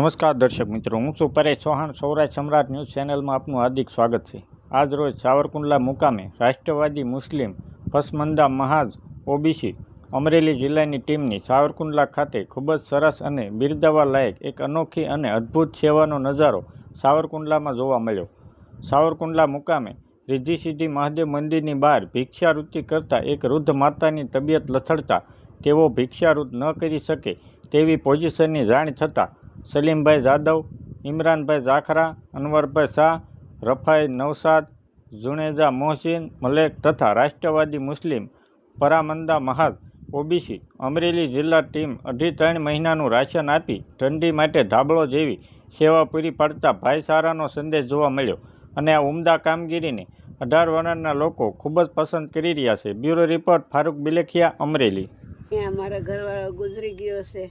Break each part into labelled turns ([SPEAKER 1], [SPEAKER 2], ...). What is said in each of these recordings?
[SPEAKER 1] નમસ્કાર દર્શક મિત્રો, હું છું પરેશ ચૌહાણ. સૌરાષ્ટ્ર સમ્રાટ ન્યૂઝ ચેનલમાં આપનું હાર્દિક સ્વાગત છે. આજ રોજ સાવરકુંડલા મુકામે રાષ્ટ્રવાદી મુસ્લિમ પસમંદા મહાજ ઓબીસી અમરેલી જિલ્લાની ટીમની સાવરકુંડલા ખાતે ખૂબ જ સરસ અને બિરદાવા લાયક એક અનોખી અને અદ્ભુત સેવાનો નજારો સાવરકુંડલામાં જોવા મળ્યો. સાવરકુંડલા મુકામે રિદ્ધિ સિદ્ધિ મહાદેવ મંદિરની બહાર ભિક્ષાવૃત્તિ કરતા એક વૃદ્ધ માતાની તબિયત લથડતા તેઓ ભિક્ષાવૃત્ત ન કરી શકે તેવી પોઝિશનની જાણ થતાં સલીમભાઈ જાદવ, ઇમરાનભાઈ જાખરા અનવરભાઈ શાહ, રફાઈ નવસાદ જુણેજા મોહસિન, મલેક તથા રાષ્ટ્રવાદી મુસ્લિમ પરામંદા મહાદ, ઓબીસી, અમરેલી જિલ્લા ટીમ અઢી ત્રણ મહિનાનું રાશન આપી ઠંડી માટે ધાબળો જેવી સેવા પૂરી પાડતા ભાઈચારાનો સંદેશ જોવા મળ્યો અને આ ઉમદા કામગીરીને અઢાર વર્ષના લોકો ખૂબ જ પસંદ કરી રહ્યા છે. Bureau report, Farooq Bilakhiya, Amreli.
[SPEAKER 2] અમારા ઘરવાળો ગુજરી ગયો છે.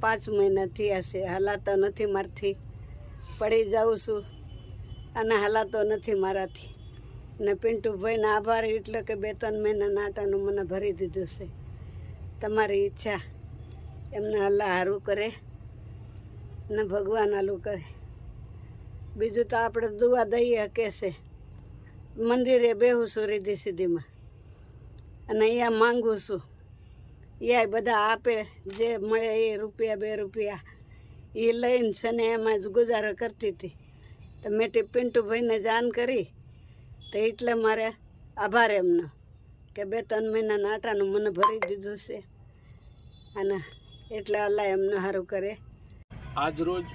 [SPEAKER 2] પાંચ મહિના થયા છે. હાલાતો નથી મારથી. પડી જાઉં છું અને હાલાતો નથી મારાથી. ને પિન્ટુભાઈના આભાર એટલે કે બે ત્રણ મહિના નાટાનું મને ભરી દીધું છે. તમારી ઈચ્છા એમને હલ્લા સારું કરે ને ભગવાન આલું કરે. બીજું તો આપણે દુવા દઈએ કે છે. મંદિરે બેહું છું રીધી સીધીમાં અને અહીંયા માંગુ છું એ બધા આપે, જે મળે એ રૂપિયા, બે રૂપિયા. એ લઈને છે ને એમાં જ ગુજારો કરતી હતી. તો મેં તે પિન્ટુભાઈને જાણ કરી, તો એટલે મારે આભાર એમનો, કે બે ત્રણ મહિનાના આટાનું મને ભરી દીધું છે. અને એટલે અલ્લાહ એમને સારું કરે.
[SPEAKER 3] આજ રોજ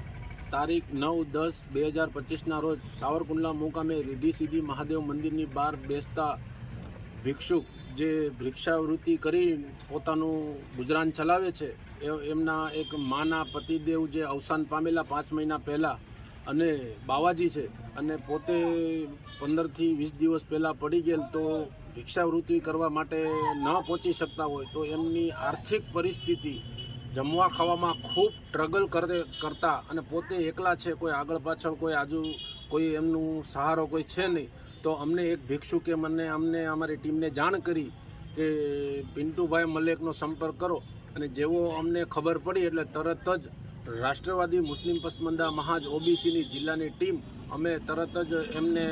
[SPEAKER 3] તારીખ નવ દસ બે હજાર પચીસના રોજ સાવરકુંડલા મુકામે રીધી સીધી મહાદેવ મંદિરની બહાર બેસતા ભિક્ષુક જે ભિક્ષાવૃત્તિ કરી પોતાનું ગુજરાન ચલાવે છે એમના એક માના પતિદેવ જે અવસાન પામેલા પાંચ મહિના પહેલાં અને બાવાજી છે, અને પોતે પંદરથી વીસ દિવસ પહેલાં પડી ગયેલ તો ભિક્ષાવૃત્તિ કરવા માટે ન પહોંચી શકતા હોય તો એમની આર્થિક પરિસ્થિતિ જમવા ખાવામાં ખૂબ સ્ટ્રગલ કરે, કરતા અને પોતે એકલા છે, કોઈ આગળ પાછળ કોઈ આજુ કોઈ એમનું સહારો કોઈ છે નહીં તો અમને એક ભિક્ષુકે મને અમને અમારી ટીમને જાણ કરી કે પિન્ટુભાઈ મલેકનો સંપર્ક કરો. અને જેવો અમને ખબર પડી એટલે તરત જ રાષ્ટ્રવાદી મુસ્લિમ પસમંદા મહાજ ઓબીસીની જિલ્લાની ટીમ અમે તરત જ એમને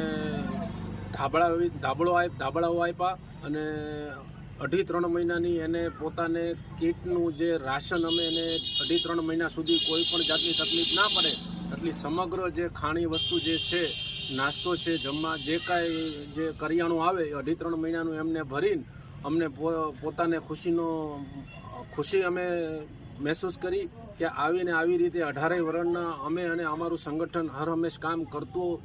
[SPEAKER 3] ધાબળા ધાબળો આપ, ધાબળાઓ આપ્યા અને અઢી ત્રણ મહિનાની એને પોતાને કીટનું જે રાશન અમે એને અઢી ત્રણ મહિના સુધી કોઈ પણ જાતની તકલીફ ના પડે, એટલી સમગ્ર જે ખાણી વસ્તુ જે છે નાસ્તો છે, જમવા, જે કાંઈ જે કરિયાણું આવે, એ અઢી ત્રણ મહિનાનું એમને ભરીને અમને પોતાને ખુશીનો, ખુશી અમે મહેસૂસ કરી કે આવીને આવી રીતે અઢારેય વર્ણના અમે અને અમારું સંગઠન હર હંમેશ કામ કરતું